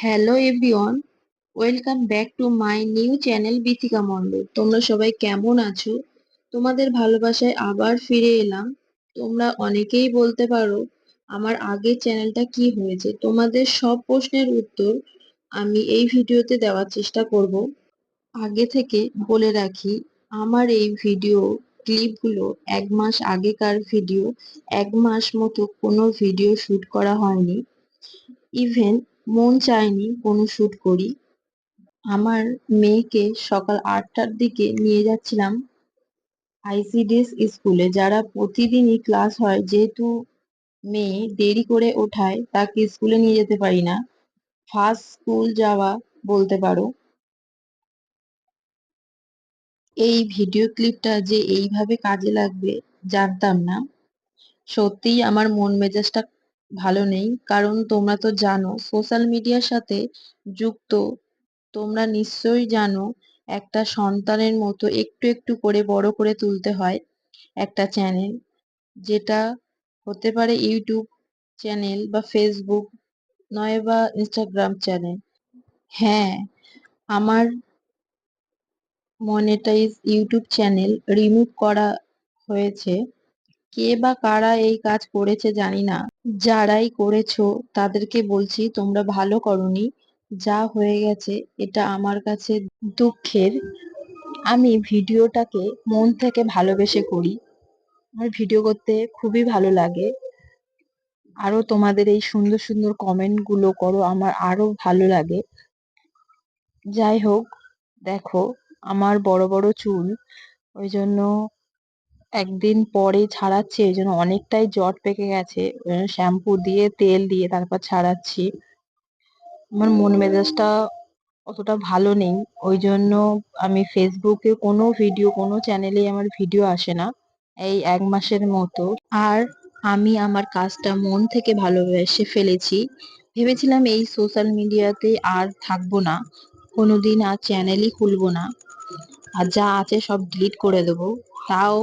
Hello everyone welcome back to my new channel Bithika Mondal তোমরা সবাই কেমন আছো? তোমাদের ভালোবাসায় আবার ফিরে এলাম। তোমরা অনেকেই বলতে পারো, আমার আগের চ্যানেলটা কি হয়েছে? তোমাদের সব প্রশ্নের উত্তর আমি এই ভিডিওতে দেওয়ার চেষ্টা করব। আগে থেকে বলে রাখি, আমার এই ভিডিও ক্লিপগুলো এক মাস আগেকার ভিডিও এক মাস মতো কোনো ভিডিও শ্যুট করা হয়নি। ইভেন মন চায়নি কোনো শ্যুট করি। আমার মেয়েকে সকাল আটটার দিকে নিয়ে যাচ্ছিলাম আইসিডিএস স্কুলে যারা প্রতিদিনই ক্লাস হয়, যেহেতু মেয়ে দেরি করে ওঠায়, তাকে স্কুলে নিয়ে যেতে পারি না। ফার্স্ট স্কুল যাওয়া বলতে পারো। এই ভিডিও ক্লিপটা যে এইভাবে কাজে লাগবে, জানতাম না। সত্যিই আমার মন মেজাজটা ভালো নেই। কারণ তোমরা তো জানো সোশ্যাল মিডিয়ার সাথে যুক্ত। তোমরা নিশ্চয়ই জানো, একটা সন্তানের মতো একটু একটু করে বড় করে তুলতে হয় একটা চ্যানেল যেটা হতে পারে ইউটিউব চ্যানেল বা ফেসবুক নয় বা ইনস্টাগ্রাম চ্যানেল হ্যাঁ আমার মনেটাইজ ইউটিউব চ্যানেল রিমুভ করা হয়েছে। কে বা কারা এই কাজ করেছে জানি না। যারাই করেছ, তাদেরকে বলছি তোমরা ভালো করনি। যা হয়ে গেছে, এটা আমার কাছে দুঃখের। আমি ভিডিওটাকে মন থেকে ভালোবেসে করি। আমার ভিডিও করতে খুবই ভালো লাগে। আরও তোমাদের এই সুন্দর সুন্দর কমেন্টগুলো করো, আমার আরও ভালো লাগে। যাই হোক, দেখো, আমার বড় বড় চুল, ওই জন্য একদিন পরে ছাড়াচ্ছি এই জন্য অনেকটাই জট পেকে গেছে। শ্যাম্পু দিয়ে তেল দিয়ে তারপর ছাড়াচ্ছি। আমার মন মেজাজটা অতটা ভালো নেই। ওই জন্য আমি ফেসবুকে কোনো ভিডিও কোনো চ্যানেলে আমার ভিডিও আসে না এই এক মাসের মতো। আর আমি আমার কাজটা মন থেকে ভালোবেসে ফেলেছি। ভেবেছিলাম এই সোশ্যাল মিডিয়াতে আর থাকব না কোনোদিন আর চ্যানেলই খুলবো না। আর যা আছে সব ডিলিট করে দেবো। তাও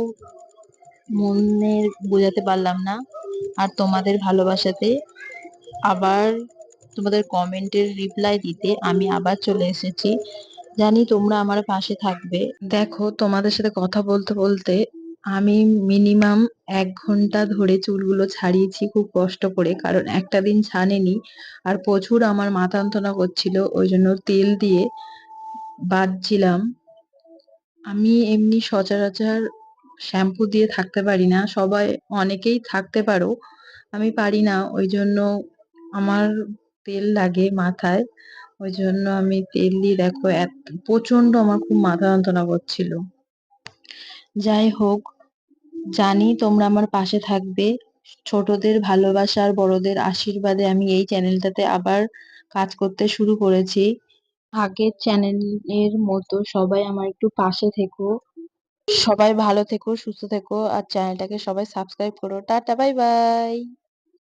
মনের বোঝাতে পারলাম না। আর তোমাদের ভালোবাসাতে আবার তোমাদের কমেন্টের রিপ্লাই দিতে আমি আবার চলে এসেছি। জানি তোমরা আমার পাশে থাকবে। দেখো, তোমাদের সাথে কথা বলতে বলতে আমি মিনিমাম এক ঘণ্টা ধরে চুলগুলো ছাড়িয়েছি খুব কষ্ট করে। কারণ একটা দিন ছানেনি আর প্রচুর আমার মাথা যন্ত্রণা করছিল, ওই জন্য তেল দিয়ে বাঁধছিলাম। আমি এমনি সচরাচর শ্যাম্পু দিয়ে থাকতে পারি না। সবাই অনেকেই থাকতে পারো। আমি পারি না। ওই জন্য আমার তেল লাগে মাথায়। ওই জন্য আমি তেল দিয়ে দেখো, এত প্রচণ্ড আমার খুব মাথা যন্ত্রণা করছিল। যাই হোক, জানি তোমরা আমার পাশে থাকবে। ছোটদের ভালোবাসা আর বড়দের আশীর্বাদে আমি এই চ্যানেলটাতে আবার কাজ করতে শুরু করেছি। আগের চ্যানেলের মতো সবাই আমার একটু পাশে থেকো। সবাই ভালো থেকো সুস্থ থেকো আর চ্যানেলটাকে সবাই সাবস্ক্রাইব করো। Tata bye bye